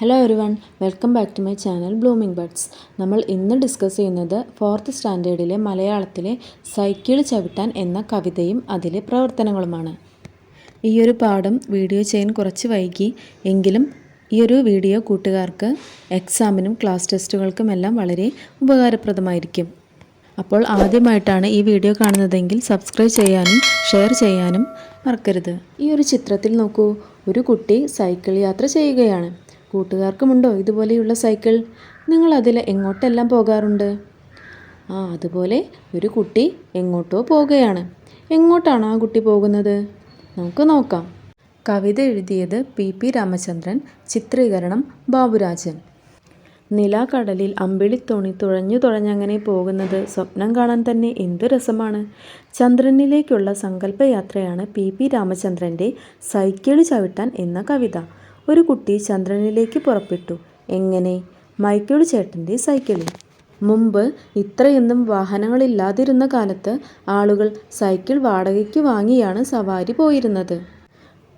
Hello everyone welcome back to my channel blooming birds നമ്മൾ ഇന്ന് discuss ചെയ്യുന്നത് fourth സ്റ്റാൻഡേർഡിലെ മലയാളത്തിലെ സൈക്കിൾ ചവിട്ടാൻ എന്ന കവിതയും അതിലെ പ്രവർത്തനങ്ങളുമാണ്. ഈയൊരു പാഠം വീഡിയോ ചെയ്യാൻ കുറച്ച് വൈകി എങ്കിലും ഈ ഒരു വീഡിയോ കൂട്ടുകാർക്ക് എക്സാമിനും ക്ലാസ് ടെസ്റ്റുകൾക്കുമെല്ലാം വളരെ ഉപകാരപ്രദമായിരിക്കും. അപ്പോൾ ആദ്യമായിട്ടാണ് ഈ വീഡിയോ കാണുന്നതെങ്കിൽ സബ്സ്ക്രൈബ് ചെയ്യാനും ഷെയർ ചെയ്യാനും മറക്കരുത്. ഈ ഒരു ചിത്രത്തിൽ നോക്കൂ ഒരു കുട്ടി സൈക്കിൾ യാത്ര ചെയ്യുകയാണ്. കൂട്ടുകാർക്കുമുണ്ടോ? ഇതുപോലെയുള്ള സൈക്കിൾ. നിങ്ങൾ അതിൽ എങ്ങോട്ടെല്ലാം പോകാറുണ്ട്? ആ അതുപോലെ ഒരു കുട്ടി എങ്ങോട്ടോ പോകുകയാണ്. എങ്ങോട്ടാണ് ആ കുട്ടി പോകുന്നത്? നമുക്ക് നോക്കാം. കവിത എഴുതിയത് പി. പി. രാമചന്ദ്രൻ ചിത്രീകരണം ബാബുരാജൻ. നിലാകടലിൽ അമ്പിളിത്തോണി തുഴഞ്ഞു തുഴഞ്ഞങ്ങനെ പോകുന്നത് സ്വപ്നം കാണാൻ തന്നെ എന്ത് രസമാണ്. ചന്ദ്രനിലേക്കുള്ള സങ്കല്പയാത്രയാണ് പി. പി. രാമചന്ദ്രന്റെ സൈക്കിൾ ചവിട്ടാൻ എന്ന കവിത. ഒരു കുട്ടി ചന്ദ്രനിലേക്ക് പുറപ്പെട്ടു. എങ്ങനെ? മൈക്കിൾ ചേട്ടന്റെ സൈക്കിളിൽ. മുമ്പ് ഇത്രയൊന്നും വാഹനങ്ങളില്ലാതിരുന്ന കാലത്ത് ആളുകൾ സൈക്കിൾ വാടകയ്ക്ക് വാങ്ങിയാണ് സവാരി പോയിരുന്നത്.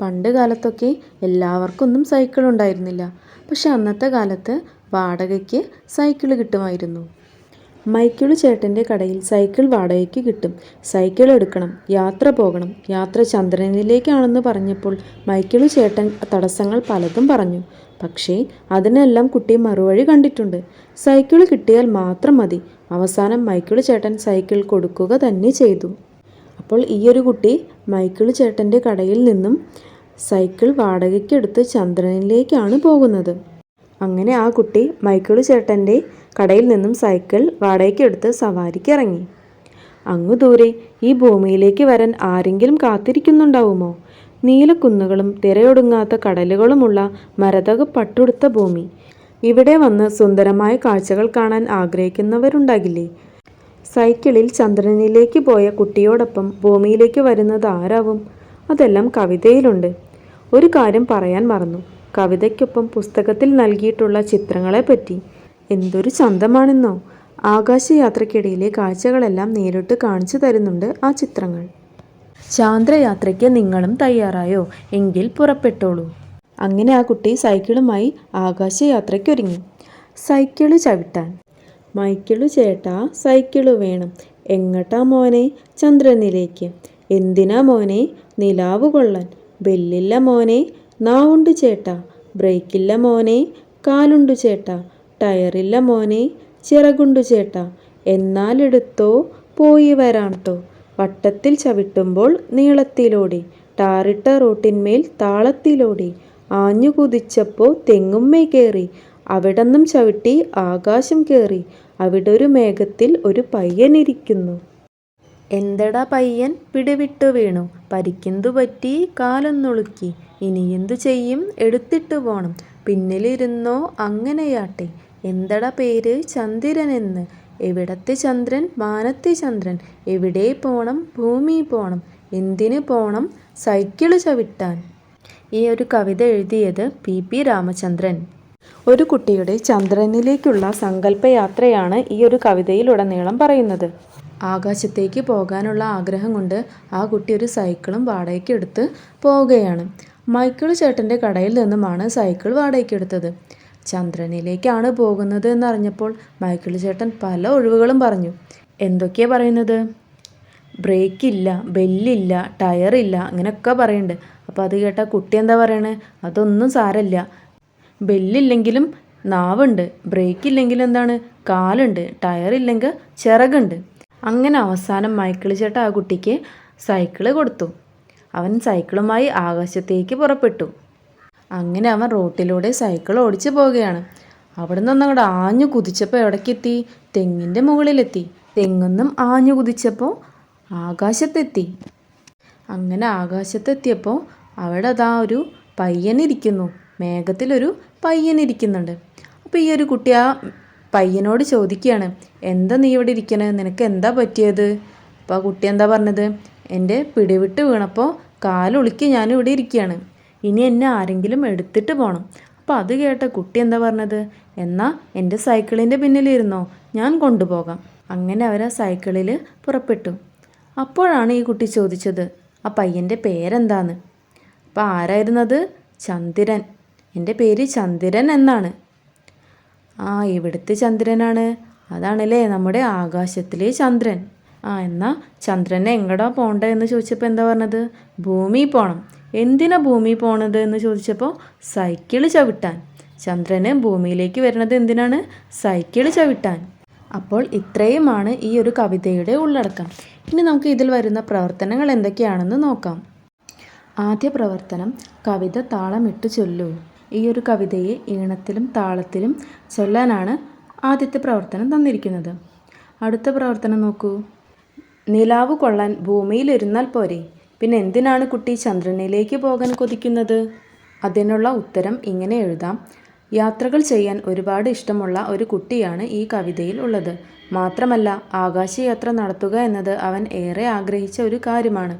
പണ്ട് കാലത്തൊക്കെ എല്ലാവർക്കൊന്നും സൈക്കിൾ ഉണ്ടായിരുന്നില്ല പക്ഷെ അന്നത്തെ കാലത്ത് വാടകയ്ക്ക് സൈക്കിൾ കിട്ടുമായിരുന്നു. മൈക്കിളു ചേട്ടന്റെ കടയിൽ സൈക്കിൾ വാടകയ്ക്ക് കിട്ടും. സൈക്കിൾ എടുക്കണം യാത്ര പോകണം. യാത്ര ചന്ദ്രനിലേക്കാണെന്ന് പറഞ്ഞപ്പോൾ മൈക്കിളു ചേട്ടൻ തടസ്സങ്ങൾ പലതും പറഞ്ഞു. പക്ഷേ അതിനെല്ലാം കുട്ടി മറുവഴി കണ്ടിട്ടുണ്ട്. സൈക്കിൾ കിട്ടിയാൽ മാത്രം മതി. അവസാനം മൈക്കിളു ചേട്ടൻ സൈക്കിൾ കൊടുക്കുക തന്നെ ചെയ്തു. അപ്പോൾ ഈയൊരു കുട്ടി മൈക്കിളു ചേട്ടന്റെ കടയിൽ നിന്നും സൈക്കിൾ വാടകയ്ക്കെടുത്ത് ചന്ദ്രനിലേക്കാണ് പോകുന്നത്. അങ്ങനെ ആ കുട്ടി മൈക്കിളു ചേട്ടന്റെ കടയിൽ നിന്നും സൈക്കിൾ വാടകയ്ക്കെടുത്ത് സവാരിക്ക് ഇറങ്ങി. അങ്ങു ദൂരെ ഈ ഭൂമിയിലേക്ക് വരാൻ ആരെങ്കിലും കാത്തിരിക്കുന്നുണ്ടാവുമോ? നീലക്കുന്നുകളും തിരയൊടുങ്ങാത്ത കടലുകളുമുള്ള മരതക പട്ടുടുത്ത ഭൂമി. ഇവിടെ വന്ന് സുന്ദരമായ കാഴ്ചകൾ കാണാൻ ആഗ്രഹിക്കുന്നവരുണ്ടാകില്ലേ? സൈക്കിളിൽ ചന്ദ്രനിലേക്ക് പോയ കുട്ടിയോടൊപ്പം ഭൂമിയിലേക്ക് വരുന്നത് ആരാവും? അതെല്ലാം കവിതയിലുണ്ട്. ഒരു കാര്യം പറയാൻ മറന്നു. കവിതയ്ക്കൊപ്പം പുസ്തകത്തിൽ നൽകിയിട്ടുള്ള ചിത്രങ്ങളെപ്പറ്റി. എന്തൊരു ചന്തമാണെന്നോ. ആകാശയാത്രയ്ക്കിടയിലെ കാഴ്ചകളെല്ലാം നേരിട്ട് കാണിച്ചു തരുന്നുണ്ട് ആ ചിത്രങ്ങൾ. ചാന്ദ്രയാത്രയ്ക്ക് നിങ്ങളും തയ്യാറായോ? എങ്കിൽ പുറപ്പെട്ടോളൂ. അങ്ങനെ ആ കുട്ടി സൈക്കിളുമായി ആകാശയാത്രയ്ക്കൊരുങ്ങി. സൈക്കിൾ ചവിട്ടാൻ. മൈക്കിളു ചേട്ടാ സൈക്കിൾ വേണം. എങ്ങട്ടാ മോനെ? ചന്ദ്രനിലേക്ക്. എന്തിനാ മോനെ? നിലാവ് കൊള്ളാൻ. ബെല്ലില്ല മോനെ. നാവുണ്ട് ചേട്ടാ. ബ്രേക്കില്ല മോനെ. കാലുണ്ടു ചേട്ടാ. ടയറില്ല മോനെ. ചിറകുണ്ടു ചേട്ടാ. എന്നാലെടുത്തോ? പോയി വരാട്ടോ. വട്ടത്തിൽ ചവിട്ടുമ്പോൾ നീളത്തിലോടി. ടാറിട്ട റോട്ടിന്മേൽ താളത്തിലോടി. ആഞ്ഞു കുതിച്ചപ്പോൾ തെങ്ങുമ്മേ കയറി അവിടന്നും ചവിട്ടി ആകാശം കയറി അവിടൊരു മേഘത്തിൽ ഒരു പയ്യനിരിക്കുന്നു എന്തടാ പയ്യൻ? പിടിവിട്ടു വീണു. പരിക്കെന്തു പറ്റി? കാലൊന്നുളുക്കി. ഇനി എന്തു ചെയ്യും? എടുത്തിട്ട് പോണം. പിന്നിലിരുന്നോ? അങ്ങനെയാട്ടെ. എന്തടാ പേര്? ചന്ദ്രനെന്ന്. എവിടത്തെ ചന്ദ്രൻ? മാനത്തെ ചന്ദ്രൻ. എവിടെ പോണം? ഭൂമി പോണം. എന്തിന് പോണം? സൈക്കിൾ ചവിട്ടാൻ. ഈ ഒരു കവിത എഴുതിയത് പി. പി. രാമചന്ദ്രൻ. ഒരു കുട്ടിയുടെ ചന്ദ്രനിലേക്കുള്ള സങ്കല്പയാത്രയാണ് ഈ ഒരു കവിതയിലുടനീളം പറയുന്നത്. ആകാശത്തേക്ക് പോകാനുള്ള ആഗ്രഹം കൊണ്ട് ആ കുട്ടി ഒരു സൈക്കിളും വാടകയ്ക്ക് എടുത്ത് പോവുകയാണ്. മൈക്കിൾ ചേട്ടന്റെ കടയിൽ നിന്നുമാണ് സൈക്കിൾ വാടകയ്ക്ക് എടുത്തത്. ചന്ദ്രനിലേക്കാണ് പോകുന്നത് എന്നറിഞ്ഞപ്പോൾ മൈക്കിൾ ചേട്ടൻ പല ഒഴിവുകളും പറഞ്ഞു. എന്തൊക്കെയാ പറയുന്നത്? ബ്രേക്കില്ല ബെല്ലില്ല ടയറില്ല അങ്ങനെയൊക്കെ പറയുന്നുണ്ട്. അപ്പോൾ അത് കേട്ടാൽ കുട്ടി എന്താ പറയണേ? അതൊന്നും സാരമില്ല. ബെല്ലില്ലെങ്കിലും നാവുണ്ട്. ബ്രേക്ക് ഇല്ലെങ്കിലും എന്താണ്? കാലുണ്ട്. ടയറില്ലെങ്കിൽ ചിറകുണ്ട്. അങ്ങനെ അവസാനം മൈക്കിൾ ചേട്ട ആ കുട്ടിക്ക് സൈക്കിൾ കൊടുത്തു. അവൻ സൈക്കിളുമായി ആകാശത്തേക്ക് പുറപ്പെട്ടു. അങ്ങനെ അവൻ റോട്ടിലൂടെ സൈക്കിൾ ഓടിച്ചു പോവുകയാണ്. അവിടെ നിന്ന് അങ്ങോട്ട് ആഞ്ഞു കുതിച്ചപ്പോൾ എവിടേക്കെത്തി? തെങ്ങിന്റെ മുകളിലെത്തി. തെങ്ങൊന്നും ആഞ്ഞു കുതിച്ചപ്പോൾ ആകാശത്തെത്തി. അങ്ങനെ ആകാശത്തെത്തിയപ്പോൾ അവിടെ അതാ ഒരു പയ്യനിരിക്കുന്നു മേഘത്തിലൊരു പയ്യനിരിക്കുന്നുണ്ട് അപ്പോൾ ഈ ഒരു കുട്ടി ആ പയ്യനോട് ചോദിക്കുകയാണ് എന്താ നീ ഇവിടെ ഇരിക്കണേ? നിനക്ക് എന്താ പറ്റിയത്? അപ്പോൾ ആ കുട്ടി എന്താ പറഞ്ഞത്? എന്റെ പിടിവിട്ട് വീണപ്പോൾ കാലൊളുക്കി ഞാനിവിടെ ഇരിക്കുകയാണ്. ഇനി എന്നെ ആരെങ്കിലും എടുത്തിട്ട് പോകണം അപ്പോൾ അത് കേട്ട കുട്ടി എന്താ പറഞ്ഞത്? എന്നാൽ എന്റെ സൈക്കിളിന്റെ പിന്നിലിരുന്നോ? ഞാൻ കൊണ്ടുപോകാം. അങ്ങനെ അവർ ആ സൈക്കിളിൽ പുറപ്പെട്ടു. അപ്പോഴാണ് ഈ കുട്ടി ചോദിച്ചത് ആ പയ്യന്റെ പേരെന്താന്ന്? അപ്പോൾ ആരായിരുന്നത്? ചന്ദിരൻ. എന്റെ പേര് ചന്ദിരൻ എന്നാണ്. ആ ഇവിടുത്തെ ചന്ദ്രനാണ്. അതാണല്ലേ നമ്മുടെ ആകാശത്തിലെ ചന്ദ്രൻ. ആ എന്നാൽ ചന്ദ്രനെ എങ്ങടാ പോണ്ടേ എന്ന് ചോദിച്ചപ്പോൾ എന്താ പറഞ്ഞത്? ഭൂമി പോകണം എന്തിനാ ഭൂമി പോണത് എന്ന് ചോദിച്ചപ്പോൾ സൈക്കിൾ ചവിട്ടാൻ. ചന്ദ്രന് ഭൂമിയിലേക്ക് വരുന്നത് എന്തിനാണ്? സൈക്കിൾ ചവിട്ടാൻ. അപ്പോൾ ഇത്രയുമാണ് ഈ ഒരു കവിതയുടെ ഉള്ളടക്കം. ഇനി നമുക്ക് ഇതിൽ വരുന്ന പ്രവർത്തനങ്ങൾ എന്തൊക്കെയാണെന്ന് നോക്കാം. ആദ്യ പ്രവർത്തനം കവിത താളമിട്ട് ചൊല്ലൂ. ഈ ഒരു കവിതയെ ഈണത്തിലും താളത്തിലും ചൊല്ലാനാണ് ആദ്യത്തെ പ്രവർത്തനം തന്നിരിക്കുന്നത്. അടുത്ത പ്രവർത്തനം നോക്കൂ. നിലാവ് കൊള്ളാൻ ഭൂമിയിലിരുന്നാൽ പോരെ. പിന്നെ എന്തിനാണ് കുട്ടി ചന്ദ്രനിലേക്ക് പോകാൻ കൊതിക്കുന്നത്? അതിനുള്ള ഉത്തരം ഇങ്ങനെ എഴുതാം. യാത്രകൾ ചെയ്യാൻ ഒരുപാട് ഇഷ്ടമുള്ള ഒരു കുട്ടിയാണ് ഈ കവിതയിൽ ഉള്ളത്. മാത്രമല്ല ആകാശയാത്ര നടത്തുക എന്നത് അവൻ ഏറെ ആഗ്രഹിച്ച ഒരു കാര്യമാണ്.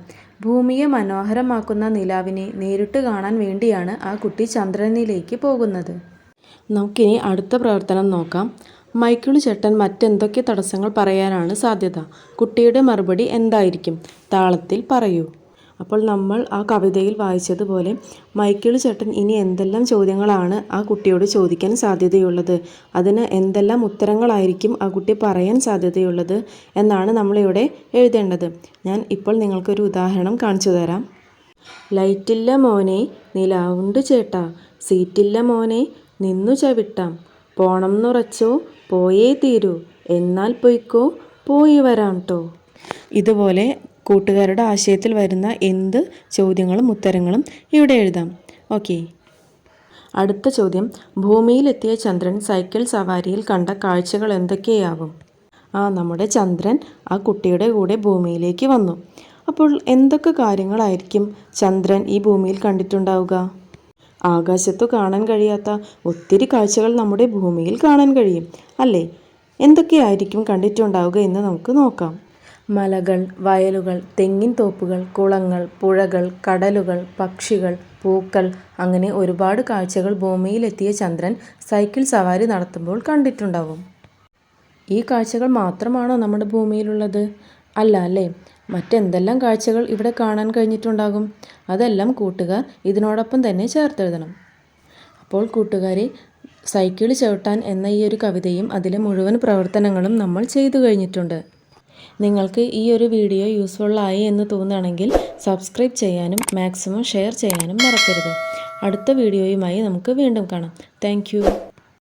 ഭൂമിയെ മനോഹരമാക്കുന്ന നിലാവിനെ നേരിട്ട് കാണാൻ വേണ്ടിയാണ് ആ കുട്ടി ചന്ദ്രനിലേക്ക് പോകുന്നത്. നമുക്കിനി അടുത്ത പ്രവർത്തനം നോക്കാം. മൈക്കിൾ ചേട്ടൻ മറ്റെന്തൊക്കെ തടസ്സങ്ങൾ പറയാനാണ് സാധ്യത? കുട്ടിയുടെ മറുപടി എന്തായിരിക്കും? താളത്തിൽ പറയൂ. അപ്പോൾ നമ്മൾ ആ കവിതയിൽ വായിച്ചതുപോലെ മൈക്കിൾ ചേട്ടൻ ഇനി എന്തെല്ലാം ചോദ്യങ്ങളാണ് ആ കുട്ടിയോട് ചോദിക്കാൻ സാധ്യതയുള്ളത്? അതിന് എന്തെല്ലാം ഉത്തരങ്ങളായിരിക്കും ആ കുട്ടി പറയാൻ സാധ്യതയുള്ളത്? എന്നാണ് നമ്മളിവിടെ എഴുതേണ്ടത്. ഞാൻ ഇപ്പോൾ നിങ്ങൾക്കൊരു ഉദാഹരണം കാണിച്ചു തരാം. ലൈറ്റില്ല മോനെ നിലാവുണ്ട് ചേട്ടാ. സീറ്റില്ല മോനെ നിന്നു ചവിട്ടാം. പോണം എന്നുറച്ചോ പോയേ തീരൂ. എന്നാൽ പൊയ്ക്കോ പോയി വരാം കേട്ടോ ഇതുപോലെ കൂട്ടുകാരുടെ ആശയത്തിൽ വരുന്ന എന്ത് ചോദ്യങ്ങളും ഉത്തരങ്ങളും ഇവിടെ എഴുതാം. ഓക്കെ. അടുത്ത ചോദ്യം. ഭൂമിയിലെത്തിയ ചന്ദ്രൻ സൈക്കിൾ സവാരിയിൽ കണ്ട കാഴ്ചകൾ എന്തൊക്കെയാവും? ആ നമ്മുടെ ചന്ദ്രൻ ആ കുട്ടിയുടെ കൂടെ ഭൂമിയിലേക്ക് വന്നു. അപ്പോൾ എന്തൊക്കെ കാര്യങ്ങളായിരിക്കും ചന്ദ്രൻ ഈ ഭൂമിയിൽ കണ്ടിട്ടുണ്ടാവുക? ആകാശത്തു കാണാൻ കഴിയാത്ത ഒത്തിരി കാഴ്ചകൾ നമ്മുടെ ഭൂമിയിൽ കാണാൻ കഴിയും അല്ലേ? എന്തൊക്കെയായിരിക്കും കണ്ടിട്ടുണ്ടാവുക എന്ന് നമുക്ക് നോക്കാം. മലകൾ വയലുകൾ തെങ്ങിൻ തോപ്പുകൾ കുളങ്ങൾ പുഴകൾ കടലുകൾ പക്ഷികൾ പൂക്കൾ അങ്ങനെ ഒരുപാട് കാഴ്ചകൾ ഭൂമിയിലെത്തിയ ചന്ദ്രൻ സൈക്കിൾ സവാരി നടത്തുമ്പോൾ കണ്ടിട്ടുണ്ടാവും. ഈ കാഴ്ചകൾ മാത്രമാണോ നമ്മുടെ ഭൂമിയിലുള്ളത്? അല്ല അല്ലേ? മറ്റെന്തെല്ലാം കാഴ്ചകൾ ഇവിടെ കാണാൻ കഴിഞ്ഞിട്ടുണ്ടാകും? അതെല്ലാം കൂട്ടുകാർ ഇതിനോടൊപ്പം തന്നെ ചേർത്തെഴുതണം. അപ്പോൾ കൂട്ടുകാരെ സൈക്കിൾ ചവിട്ടാൻ എന്ന ഈ ഒരു കവിതയും അതിലെ മുഴുവൻ പ്രവർത്തനങ്ങളും നമ്മൾ ചെയ്തു കഴിഞ്ഞിട്ടുണ്ട്. നിങ്ങൾക്ക് ഈ ഒരു വീഡിയോ യൂസ്ഫുൾ ആയി എന്ന് തോന്നുകയാണെങ്കിൽ സബ്സ്ക്രൈബ് ചെയ്യാനും മാക്സിമം ഷെയർ ചെയ്യാനും മറക്കരുത്. അടുത്ത വീഡിയോയുമായി നമുക്ക് വീണ്ടും കാണാം. താങ്ക്